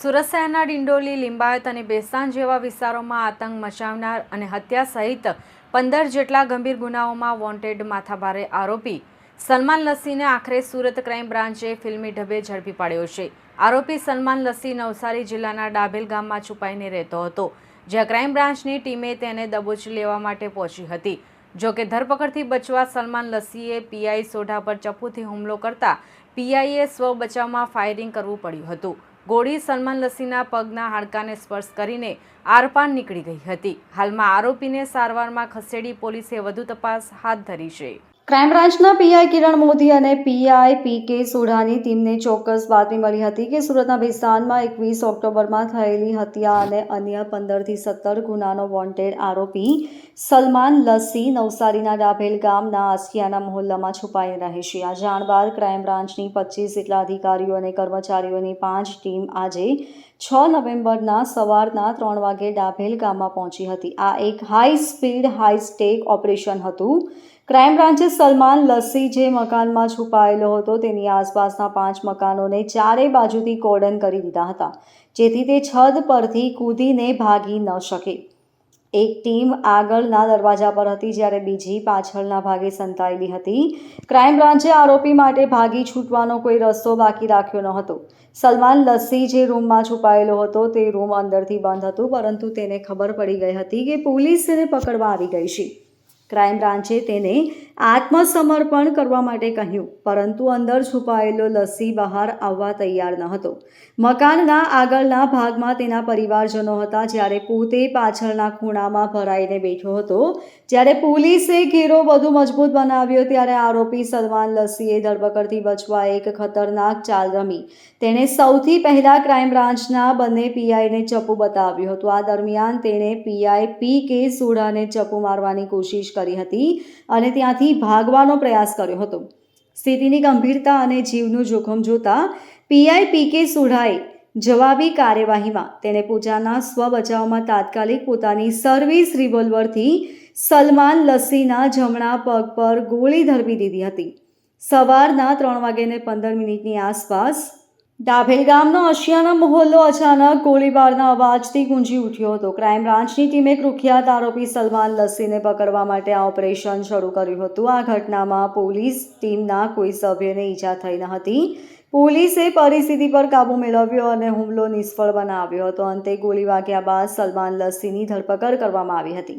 સુરત શહેરના ડિંડોલી, લિંબાયત અને બેસાન જેવા વિસ્તારોમાં આતંક મચાવનાર અને હત્યા સહિત પંદર જેટલા ગંભીર ગુનાઓમાં વોન્ટેડ માથાભારે આરોપી. સલમાન લસ્સીને આખરે સુરત ક્રાઇમ બ્રાન્ચે ફિલ્મી ઢબે ઝડપી પાડ્યો છે. આરોપી સલમાન લસ્સી નવસારી જિલ્લાના ડાભેલ ગામમાં છુપાઈને રહેતો હતો, જ્યાં ક્રાઇમ બ્રાન્ચની ટીમે તેને દબોચી લેવા માટે પહોંચી હતી. જોકે ધરપકડથી બચવા સલમાન લસ્સીએ પીઆઈ સોઢા પર ચપ્પુથી હુમલો કરતા પીઆઈએ સ્વ બચાવમાં ફાયરિંગ કરવું પડ્યું હતું. ગોળી સલમાન લસ્સીના પગના હાડકાને સ્પર્શ કરીને આરપાર નીકળી ગઈ હતી. હાલમાં આરોપીને સારવારમાં ખસેડી પોલીસે વધુ તપાસ હાથ ધરી છે. ક્રાઇમ બ્રાન્ચના પીઆઈ કિરણ મોદી અને પીઆઈ પી કે સોઢાની ટીમને ચોક્કસ બાતમી મળી હતી કે સુરતના ભિસ્તાનમાં એકવીસ ઓક્ટોબરમાં થયેલી હત્યા અને અન્ય પંદરથી સત્તર ગુનાનો વોન્ટેડ આરોપી સલમાન લસ્સી નવસારીના ડાભેલ ગામના આસિયાના મહોલ્લામાં છુપાઈ રહે છે. આ જાણ બાદ ક્રાઇમ બ્રાન્ચની પચીસ જેટલા અધિકારીઓ અને કર્મચારીઓની પાંચ ટીમ આજે છ નવેમ્બરના સવારના ત્રણ વાગે ડાભેલ ગામમાં પહોંચી હતી. આ એક high speed, high stake operation હતું. ક્રાઇમ બ્રાન્ચે સલમાન, લસ્સી જે મકાનમાં છુપાયેલો હતો તેની આસપાસના પાંચ મકાનોને ચારે બાજુથી કોર્ડન કરી દીધા હતા, જેથી તે છત પરથી કૂદીને ભાગી ન શકે. એક ટીમ આગળના દરવાજા પર હતી જ્યારે બીજી પાછળના ભાગે સંતાયેલી હતી. ક્રાઇમ બ્રાન્ચે આરોપી માટે ભાગી છૂટવાનો કોઈ રસ્તો બાકી રાખ્યો ન હતો. સલમાન, લસ્સી જે રૂમમાં છુપાયેલો હતો તે રૂમ અંદરથી બંધ હતું, પરંતુ તેને ખબર પડી ગઈ હતી કે પોલીસ તેને પકડવા આવી ગઈ છે. ક્રાઇમ બ્રાન્ચે તેને આત્મસમર્પણ કરવા માટે કહ્યું, પરંતુ અંદર છુપાયેલો લસ્સી બહાર આવવા તૈયાર ન હતો. મકાનના આગળના ભાગમાં તેના પરિવારજનો હતા. જ્યારે પોતે પાછળના ખૂણામાં ભરાઈને બેઠો હતો, જ્યારે પોલીસે ઘેરો વધુ મજબૂત બનાવ્યો, ત્યારે આરોપી સલમાન લસ્સીએ ધરપકડથી બચવા એક ખતરનાક ચાલ રમી. તેણે સૌથી પહેલા ક્રાઇમ બ્રાન્ચના બંને પીઆઈને ચપ્પુ બતાવ્યું હતું. આ દરમિયાન તેણે પીઆઈ પી કે સોઢાને ચપ્પુ મારવાની કોશિશ કરી હતી અને ત્યાંથી ભાગવાનો પ્રયાસ કર્યો હતો. સ્થિતિની ગંભીરતા અને જીવનું જોખમ જોતા પીઆઈ પી કે સુઢાએ જવાબી કાર્યવાહીમાં તેણે પૂજાના સ્વ બચાવમાં તાત્કાલિક પોતાની સર્વિસ રિવોલ્વરથી સલમાન લસ્સીના જમણા પગ પર ગોળી ધરવી દીધી હતી. સવારના ત્રણ વાગ્યાને પંદર મિનિટની આસપાસ ડાભેલ ગામનો અશિયાના મોહલ્લો અચાનક ગોળીબારના અવાજથી ગુંજી ઉઠ્યો હતો. ક્રાઇમ બ્રાન્ચની ટીમે કુખ્યાત આરોપી સલમાન લસ્સીને પકડવા માટે આ ઓપરેશન શરૂ કર્યું હતું. આ ઘટનામાં પોલીસ ટીમના કોઈ સભ્યને ઈજા થઈ ન હતી. પોલીસે પરિસ્થિતિ પર કાબૂ મેળવ્યો અને હુમલો નિષ્ફળ બનાવ્યો હતો. અંતે ગોળી વાગ્યા બાદ સલમાન લસ્સીની ધરપકડ કરવામાં આવી હતી.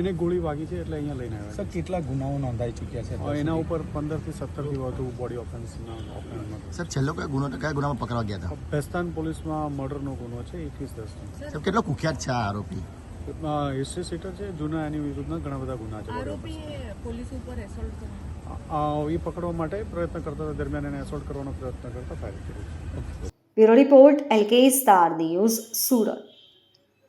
એને ગોળી વાગી છે એટલે અહીંયા લઈને આવ્યા સર કેટલા ગુનાઓ નોંધાઈ ચૂક્યા છે? એના ઉપર પંદરથી સત્તરથી વધુ બોડી ઓફેન્સના સર છેલ્લો કયો ગુનો કયા ગુનામાં પકડવા ગયા હતા? ભેસ્તાન પોલીસમાં મર્ડરનો ગુનો છે એકવીસ દસ સાહેબ કેટલો કુખ્યાત છે આ આરોપી? હિસ્ટ્રી સીટર છે જૂના એની વિરુદ્ધના ઘણા બધા ગુના છે પોલીસ ઉપર એસોલ્ટ કર્યો. offense. આ એ પકડવા માટે પ્રયત્ન કરતા હતા દરમિયાન એને એસોલ્ટ કરવાનો પ્રયત્ન કરતા ફાયર કર્યો bureau report L K star news Surat.